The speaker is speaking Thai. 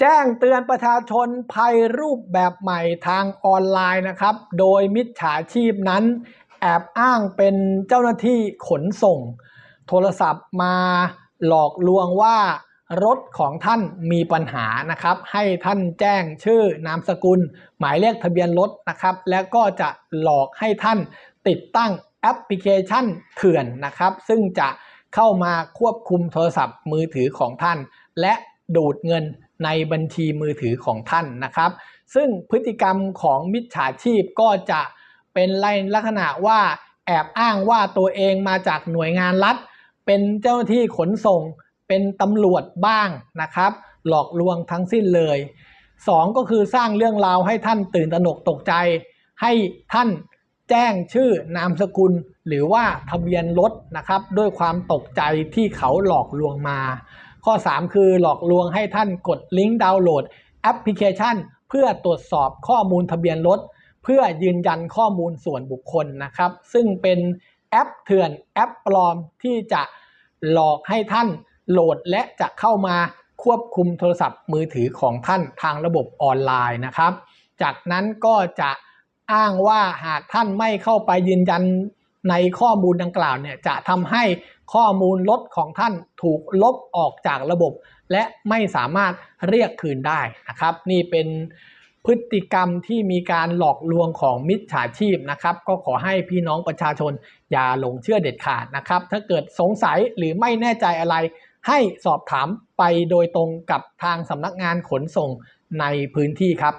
แจ้งเตือนประชาชนภัยรูปแบบใหม่ทางออนไลน์นะครับ โดยมิจฉาชีพนั้น แอบอ้างเป็นเจ้าหน้าที่ขนส่ง โทรศัพท์มาหลอกลวงว่ารถของท่านมีปัญหานะครับ ให้ท่านแจ้งชื่อนามสกุล หมายเลขทะเบียนรถนะครับ แล้วก็จะหลอกให้ท่านติดตั้งแอปพลิเคชันเถื่อนนะครับ ซึ่งจะเข้ามาควบคุมโทรศัพท์มือถือของท่าน และ ดูดเงินในบัญชีมือถือของท่านนะครับ ซึ่งพฤติกรรมของมิจฉาชีพก็จะเป็นลักษณะว่าแอบอ้างว่าตัวเองมาจากหน่วยงานรัฐ เป็นเจ้าหน้าที่ขนส่ง เป็นตำรวจบ้างนะครับ หลอกลวงทั้งสิ้นเลย 2 ก็คือสร้างเรื่องราวให้ท่านตื่นตระหนกตกใจ ให้ท่านแจ้งชื่อนามสกุล หรือว่าทะเบียนรถนะครับ ด้วยความตกใจที่เขาหลอกลวงมา ข้อ 3 คือหลอกลวงให้ท่านกดลิงก์ดาวน์โหลดแอปพลิเคชัน เพื่อตรวจสอบข้อมูลทะเบียนรถ เพื่อยืนยันข้อมูลส่วนบุคคลนะครับ ซึ่งเป็นแอปเถื่อนแอปปลอมที่จะหลอกให้ท่านโหลดและจะเข้ามาควบคุมโทรศัพท์มือถือของท่านทางระบบออนไลน์นะครับ จากนั้นก็จะอ้างว่าหากท่านไม่เข้าไปยืนยัน ในข้อมูลดังกล่าวเนี่ยจะทำให้ข้อมูลรถของท่านถูกลบออกจากระบบ และไม่สามารถเรียกคืนได้นะครับ นี่เป็นพฤติกรรมที่มีการหลอกลวงของมิจฉาชีพนะครับ ก็ขอให้พี่น้องประชาชนอย่าหลงเชื่อเด็ดขาดนะครับ ถ้าเกิดสงสัยหรือไม่แน่ใจอะไร ให้สอบถามไปโดยตรงกับทางสำนักงานขนส่งในพื้นที่ครับ